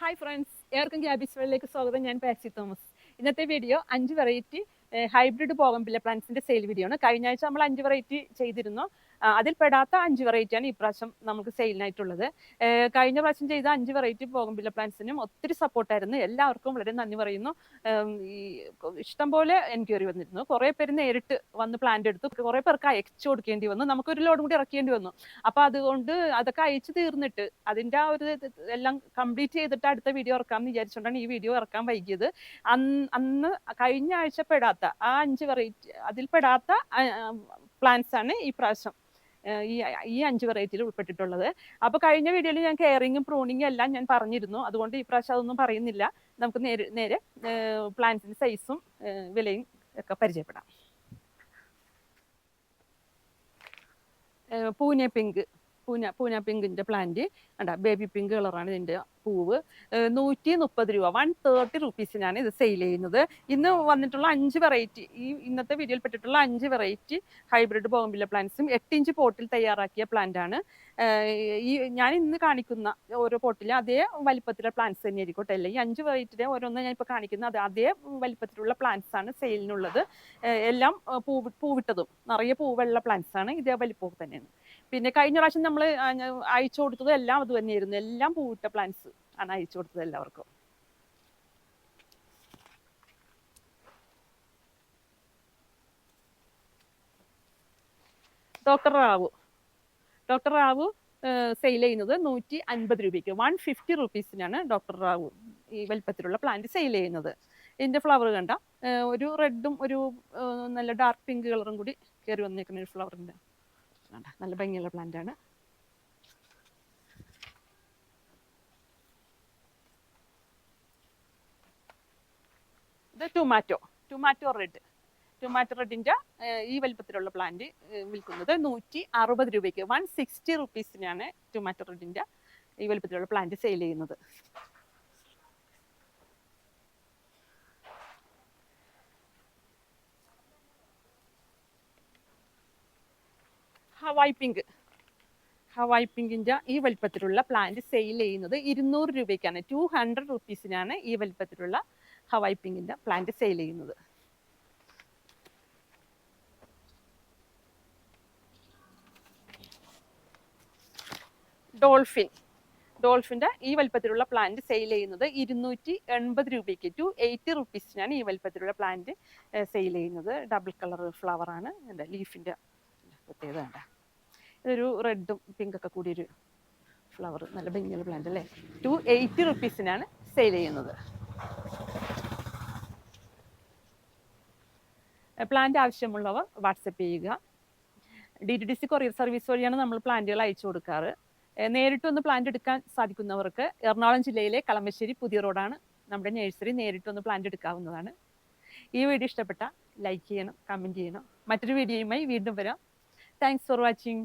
Hi friends ഏവർക്കും വേൾഡിലേക്ക് സ്വാഗതം. ഞാൻ പാസി തോമസ് ഇന്നത്തെ വീഡിയോ അഞ്ച് വെറൈറ്റി ഹൈബ്രിഡ് പോകമ്പില്ല പ്ലാന്റ്സിന്റെ സെയിൽ വീഡിയോ ആണ്. കഴിഞ്ഞ ആഴ്ച നമ്മൾ അഞ്ച് വെറൈറ്റി ചെയ്തിരുന്നു. അതിൽ പെടാത്ത അഞ്ച് വെറൈറ്റിയാണ് ഈ പ്രാവശ്യം നമുക്ക് സെയിലിനായിട്ടുള്ളത് കഴിഞ്ഞ പ്രാവശ്യം ചെയ്ത അഞ്ച് വെറൈറ്റി പോകമ്പില്ല പ്ലാന്റ്സിനും ഒത്തിരി സപ്പോർട്ടായിരുന്നു എല്ലാവർക്കും വളരെ നന്ദി പറയുന്നു. ഇഷ്ടം പോലെ എൻക്വയറി വന്നിരുന്നു. കുറേ പേര് നേരിട്ട് വന്ന് പ്ലാന്റ് എടുത്തു. കുറേ പേർക്ക് അയച്ചു കൊടുക്കേണ്ടി വന്നു. നമുക്ക് ഒരു ലോഡും കൂടി ഇറക്കേണ്ടി വന്നു. അപ്പൊ അതുകൊണ്ട് അതൊക്കെ അയച്ചു തീർന്നിട്ട് അതിന്റെ ആ ഒരു എല്ലാം കംപ്ലീറ്റ് ചെയ്തിട്ട് അടുത്ത വീഡിയോ ഇറക്കാം എന്ന് വിചാരിച്ചുകൊണ്ടാണ് ഈ വീഡിയോ ഇറക്കാൻ വൈകിയത്. അന്ന് കഴിഞ്ഞ ആഴ്ച പെടാത്ത ആ അഞ്ച് വെറൈറ്റി അതിൽ പെടാത്ത പ്ലാന്റ്സ് ആണ് ഈ പ്രാവശ്യം ഈ ഈ അഞ്ച് വെറൈറ്റിയിൽ ഉൾപ്പെട്ടിട്ടുള്ളത്. അപ്പോൾ കഴിഞ്ഞ വീഡിയോയിൽ ഞാൻ കെയറിങ്ങും പ്രൂണിങ്ങും എല്ലാം ഞാൻ പറഞ്ഞിരുന്നു. അതുകൊണ്ട് ഈ പ്രാവശ്യം അതൊന്നും പറയുന്നില്ല. നമുക്ക് നേരെ നേരെ പ്ലാന്റ്സിന്റെ സൈസും വിലയും ഒക്കെ പരിചയപ്പെടാം. പൂനെ പിങ്ക് പൂന പൂന പിങ്കിന്റെ പ്ലാന്റ് കണ്ട ബേബി പിങ്ക് കളറാണ് ഇതിന്റെ പൂവ് നൂറ്റി മുപ്പത് രൂപ വൺ തേർട്ടി റുപ്പീസിനാണ് ഇത് സെയിൽ ചെയ്യുന്നത്. ഇന്ന് വന്നിട്ടുള്ള അഞ്ച് വെറൈറ്റി ഈ ഇന്നത്തെ വീഡിയോയിൽ പെട്ടിട്ടുള്ള അഞ്ച് വെറൈറ്റി ഹൈബ്രിഡ് ബോംബില പ്ലാന്റ്സും എട്ട് ഇഞ്ച് പോട്ടിൽ തയ്യാറാക്കിയ പ്ലാന്റ് ആണ്. ഈ ഞാൻ ഇന്ന് കാണിക്കുന്ന ഓരോ പോട്ടിലും അതേ വലിപ്പത്തിലുള്ള പ്ലാന്റ്സ് തന്നെ ആയിരിക്കട്ടെ അല്ലേ? ഈ അഞ്ച് വെറൈറ്റിയുടെ ഓരോന്ന് ഞാൻ ഇപ്പോൾ കാണിക്കുന്ന അത് അതേ വലിപ്പത്തിലുള്ള പ്ലാന്റ്സ് ആണ് സെയിലിനുള്ളത് എല്ലാം പൂവി പൂവിട്ടതും നിറയെ പൂവുള്ള പ്ലാന്റ്സ് ആണ്. ഇതേ വലിപ്പം തന്നെയാണ്. പിന്നെ കഴിഞ്ഞ പ്രാവശ്യം നമ്മൾ അയച്ചു കൊടുത്തത് എല്ലാം അത് തന്നെയായിരുന്നു. എല്ലാം പൂവിട്ട പ്ലാന്റ്സ് ആണ് അയച്ചു കൊടുത്തത് എല്ലാവർക്കും. Doctor Rao. Doctor Rao sale ചെയ്യുന്നത് നൂറ്റി അൻപത് രൂപയ്ക്ക്. വൺ ഫിഫ്റ്റി റുപ്പീസിനാണ് ഡോക്ടർ റാവു ഈ വലിപ്പത്തിലുള്ള പ്ലാന്റ് സെയിൽ ചെയ്യുന്നത്. ഇതിന്റെ ഫ്ലവർ കണ്ട ഒരു റെഡും ഒരു നല്ല ഡാർക്ക് പിങ്ക് കളറും കൂടി കയറി വന്നേക്കുന്ന ഒരു ഫ്ലവറിന്റെ കണ്ട നല്ല ഭംഗിയുള്ള പ്ലാന്റ് ഇത് ടൊമാറ്റോ ടൊമാറ്റോ റെഡ് ടൊമാറ്റോ റെഡിന്റെ ഈ വലിപ്പത്തിലുള്ള പ്ലാന്റ് വിൽക്കുന്നത് നൂറ്റി അറുപത് രൂപയ്ക്ക് വൺ സിക്സ്റ്റി റുപ്പീസിനാണ് ടൊമാറ്റോ റെഡിന്റെ ഈ വലിപ്പത്തിലുള്ള പ്ലാന്റ് സെയിൽ ചെയ്യുന്നത്. ഹവായ് പിങ്ക് ഹവായ് പിങ്കിന്റെ ഈ വലിപ്പത്തിലുള്ള പ്ലാന്റ് സെയിൽ ചെയ്യുന്നത് ഇരുന്നൂറ് രൂപയ്ക്കാണ്. ടു ഹൺഡ്രഡ് റുപ്പീസിനാണ് ഈ വലിപ്പത്തിലുള്ള ഹവായ് പിങ്കിന്റെ പ്ലാന്റ് സെയിൽ ചെയ്യുന്നത്. ഡോൾഫിൻ. ഡോൾഫിന്റെ ഈ വലിപ്പത്തിലുള്ള പ്ലാന്റ് സെയിൽ ചെയ്യുന്നത് ഇരുന്നൂറ്റി എൺപത് രൂപയ്ക്ക് ടു എയ്റ്റി റുപ്പീസിനാണ് ഈ വലിപ്പത്തിലുള്ള പ്ലാന്റ് സെയിൽ ചെയ്യുന്നത്. ഡബിൾ കളർ ഫ്ലവർ ആണ്. എന്റെ ലീഫിന്റെ പ്രത്യേകത വേണ്ട ഇതൊരു റെഡും പിങ്കൊക്കെ കൂടിയൊരു ഫ്ലവർ നല്ല ഭംഗിയുള്ള പ്ലാന്റ് അല്ലേ? ടു എയ്റ്റി റുപ്പീസിനാണ് സെയിൽ ചെയ്യുന്നത്. പ്ലാന്റ് ആവശ്യമുള്ളവർ വാട്സപ്പ് ചെയ്യുക. D T D C courier service വഴിയാണ് നമ്മൾ പ്ലാന്റുകൾ അയച്ചു കൊടുക്കാറ്. നേരിട്ട് നേരിട്ടൊന്ന് പ്ലാന്റ് എടുക്കാൻ സാധിക്കുന്നവർക്ക് എറണാകുളം ജില്ലയിലെ കളമശ്ശേരി പുതിയ റോഡാണ് നമ്മുടെ നഴ്സറി നേരിട്ടൊന്ന് പ്ലാന്റ് എടുക്കാവുന്നതാണ്. ഈ വീഡിയോ ഇഷ്ടപ്പെട്ട ലൈക്ക് ചെയ്യണം കമന്റ് ചെയ്യണം. മറ്റൊരു വീഡിയോയുമായി വീണ്ടും വരാം. Thanks for watching